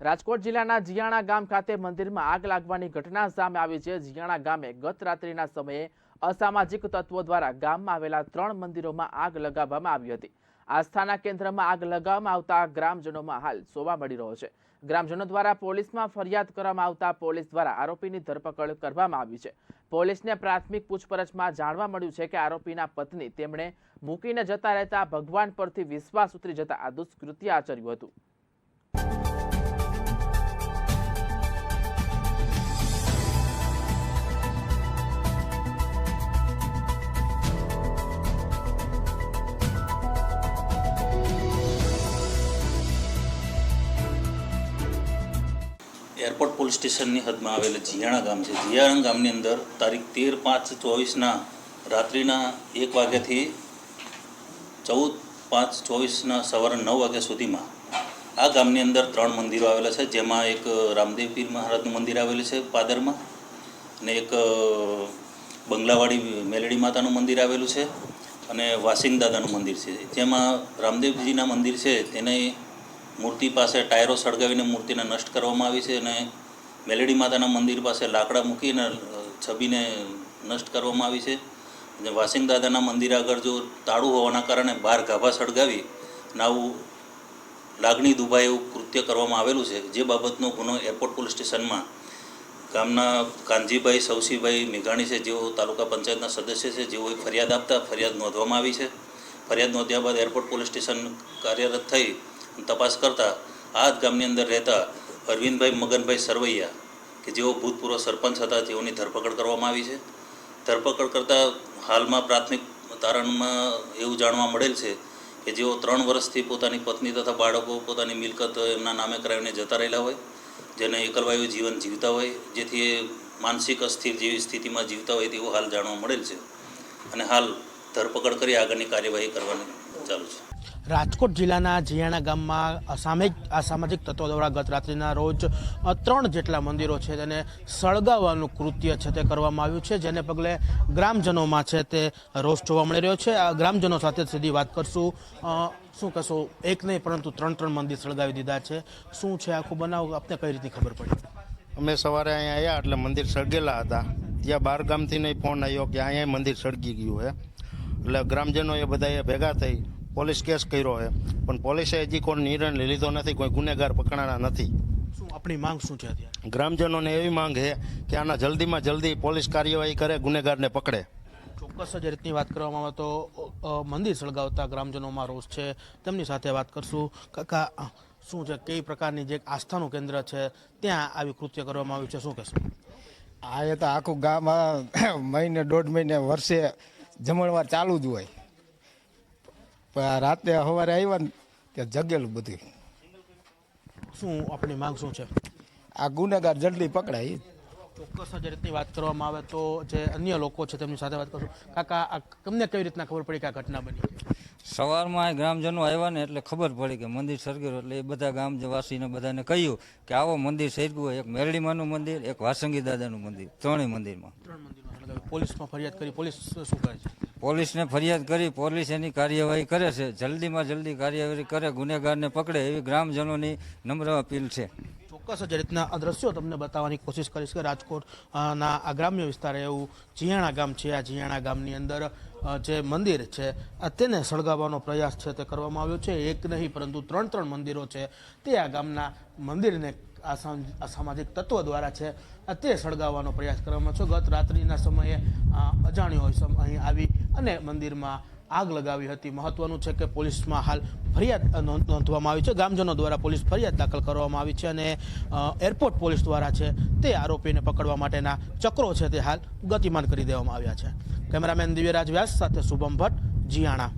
રાજકોટ જિલ્લાના જીયાણા ગામ ખાતે મંદિરમાં આગ લાગવાની ઘટના સામે આવી છે. જીયાણા ગામે ગત રાત્રિના સમયે અસામાજિક તત્વો દ્વારા ગામમાં આવેલા ત્રણ મંદિરોમાં આગ લગાવવામાં આવી હતી. આસ્થાના કેન્દ્રમાં આગ લગાવવામાં આવતા ગ્રામજનોમાં હાલ સોવા મળી રહ્યો છે. ગ્રામજનો દ્વારા પોલીસમાં ફરિયાદ કરવામાં આવતા પોલીસ દ્વારા આરોપીની ધરપકડ કરવામાં આવી છે. પોલીસને પ્રાથમિક પૂછપરછમાં જાણવા મળ્યું છે કે આરોપીના પત્ની તેમણે મૂકીને જતા રહેતા ભગવાન પરથી વિશ્વાસ ઉતરી જતા આ દુષ્કૃત્ય આચર્યું હતું. એરપોર્ટ પોલીસ સ્ટેશનની હદમાં આવેલા જીયાણા ગામ છે. જીયાણા ગામની અંદર તારીખ તેર પાંચ ચોવીસના રાત્રિના એક વાગ્યાથી ચૌદ પાંચ ચોવીસના સવારે નવ વાગ્યા સુધીમાં આ ગામની અંદર ત્રણ મંદિરો આવેલા છે. જેમાં એક રામદેવ પીર મહારાજનું મંદિર આવેલું છે પાદરમાં અને એક બંગલાવાડી મેલડી માતાનું મંદિર આવેલું છે અને વાસિંગ દાદાનું મંદિર છે. જેમાં રામદેવજીના મંદિર છે. તેને મૂર્તિ પાસે ટાયરો સળગાવીને મૂર્તિને નષ્ટ કરવામાં આવી છે અને મેલેડી માતાના મંદિર પાસે લાકડા મૂકીને છબીને નષ્ટ કરવામાં આવી છે. અને વાસિંગ દાદાના મંદિર આગળ જો તાળું હોવાના કારણે બહાર ગાભા સળગાવી અને આવું લાગણી દુભાય એવું કૃત્ય કરવામાં આવેલું છે, જે બાબતનો ગુનો એરપોર્ટ પોલીસ સ્ટેશનમાં ગામના કાનજીભાઈ સૌસીભાઈ મેઘાણી છે, જેઓ તાલુકા પંચાયતના સદસ્ય છે, જેઓએ ફરિયાદ આપતા ફરિયાદ નોંધવામાં આવી છે. ફરિયાદ નોંધ્યા બાદ એરપોર્ટ પોલીસ સ્ટેશન કાર્યરત થઈ તપાસ કરતા આ જ ગામની અંદર રહેતા અરવિંદભાઈ, મગનભાઈ સરવૈયા કે જેઓ ભૂતપૂર્વ સરપંચ હતા તેઓની ધરપકડ કરવામાં આવી છે. ધરપકડ કરતાં હાલમાં પ્રાથમિક તારણમાં એવું જાણવા મળેલ છે કે જેઓ ત્રણ વર્ષથી પોતાની પત્ની તથા બાળકો, પોતાની મિલકત એમના નામે કરાવીને જતા રહેલા હોય, જેને એકલવાયુ જીવન જીવતા હોય, જેથી એ માનસિક અસ્થિર જેવી સ્થિતિમાં જીવતા હોય તેવું હાલ જાણવા મળેલ છે. અને હાલ ધરપકડ કરી આગળની કાર્યવાહી કરવાની ચાલુ છે. રાજકોટ જિલ્લાના જીયાણા ગામમાં અસામિક અસામાજિક તત્વો દ્વારા ગત રાત્રિના રોજ ત્રણ જેટલા મંદિરો છે તેને સળગાવવાનું કૃત્ય છે તે કરવામાં આવ્યું છે. જેને પગલે ગ્રામજનોમાં છે તે રોષ જોવા મળી રહ્યો છે. આ ગ્રામજનો સાથે સીધી વાત કરશું. શું કહેશો? એક નહીં, પરંતુ ત્રણ ત્રણ મંદિર સળગાવી દીધા છે. શું છે આખું બનાવ? આપને કઈ રીતની ખબર પડી? અમે સવારે અહીંયા આવ્યા એટલે મંદિર સળગેલા હતા. ત્યાં બાર ગામથી નહીં ફોન આવ્યો કે અહીંયા મંદિર સળગી ગયું છે એટલે ગ્રામજનો એ બધા ભેગા થઈ પોલીસ કેસ કર્યો છે. પણ પોલીસે હજી કોઈ નિર્ણય લીધો નથી કોઈ ગુનેગાર પકડાણા નથી. શું આપણી માંગ શું છે અત્યારે? ગ્રામજનોને એવી માંગ છે કે આના જલ્દીમાં જલ્દી પોલીસ કાર્યવાહી કરે ગુનેગારને પકડે. ચોક્કસ જ રીતની વાત કરવામાં આવે તો મંદિર સળગાવતા ગ્રામજનોમાં રોષ છે. તેમની સાથે વાત કરશું. કાકા શું છે કઈ પ્રકારની જે આસ્થાનું કેન્દ્ર છે ત્યાં આવી કૃત્ય કરવામાં આવ્યું છે શું કહેશો? આ એ તો આખું ગામ મહિને દોઢ મહિને વર્ષે જમણવાર ચાલુ જ હોય. રાતે સવારે આવ્યા ને ત્યાં જગેલું બધું. શું આપણી માંગ શું છે? આ ગુનેગાર જલ્દી પકડાય. ચોક્કસ જ રીતની વાત કરવામાં આવે તો જે અન્ય લોકો છે તેમની સાથે વાત કરશું. કાકા આ તમને કેવી રીતના ખબર પડી કે આ ઘટના બની? સવારમાં એ ગ્રામજનો આવ્યા ને એટલે ખબર પડી કે મંદિર સળગેલું એટલે એ બધા ગામવાસીને બધાને કહ્યું કે આવો મંદિર સળગ્યું હોય. એક મેરડીમાનું મંદિર એક વાસંગી દાદાનું મંદિર ત્રણેય મંદિરમાં. ત્રણ મંદિરમાં. પોલીસમાં ફરિયાદ કરી પોલીસ શું કરે છે? પોલીસને ફરિયાદ કરી, પોલીસ એની કાર્યવાહી કરે છે. જલ્દીમાં જલ્દી કાર્યવાહી કરે, ગુનેગારને પકડે એવી ગ્રામજનોની નમ્ર અપીલ છે. ચોક્કસ જ રીતના આ દ્રશ્યો તમને બતાવવાની કોશિશ કરીશ કે રાજકોટ ના આ ગ્રામ્ય વિસ્તાર એવું જીયાણા ગામ છે. આ જીયાણા ગામની અંદર જે મંદિર છે તેને સળગાવવાનો પ્રયાસ છે તે કરવામાં આવ્યો છે. એક નહીં, પરંતુ ત્રણ ત્રણ મંદિરો છે. તે આ ગામના મંદિરને આ તત્વો દ્વારા છે તે સળગાવવાનો પ્રયાસ કરવામાં છે ગત રાત્રિના સમયે અજાણ્યો અહીં આવી અને મંદિરમાં આગ લગાવી હતી. મહત્વનું છે કે પોલીસમાં હાલ ફરિયાદ નોંધવામાં આવી છે. ગામજનો દ્વારા પોલીસ ફરિયાદ દાખલ કરવામાં આવી છે અને એરપોર્ટ પોલીસ દ્વારા છે તે આરોપીને પકડવા માટેના ચક્રો છે તે હાલ ગતિમાન કરી દેવામાં આવ્યા છે. કેમેરામેન દિવ્યરાજ વ્યાસ સાથે શુભમ ભટ્ટ, જીયાણા.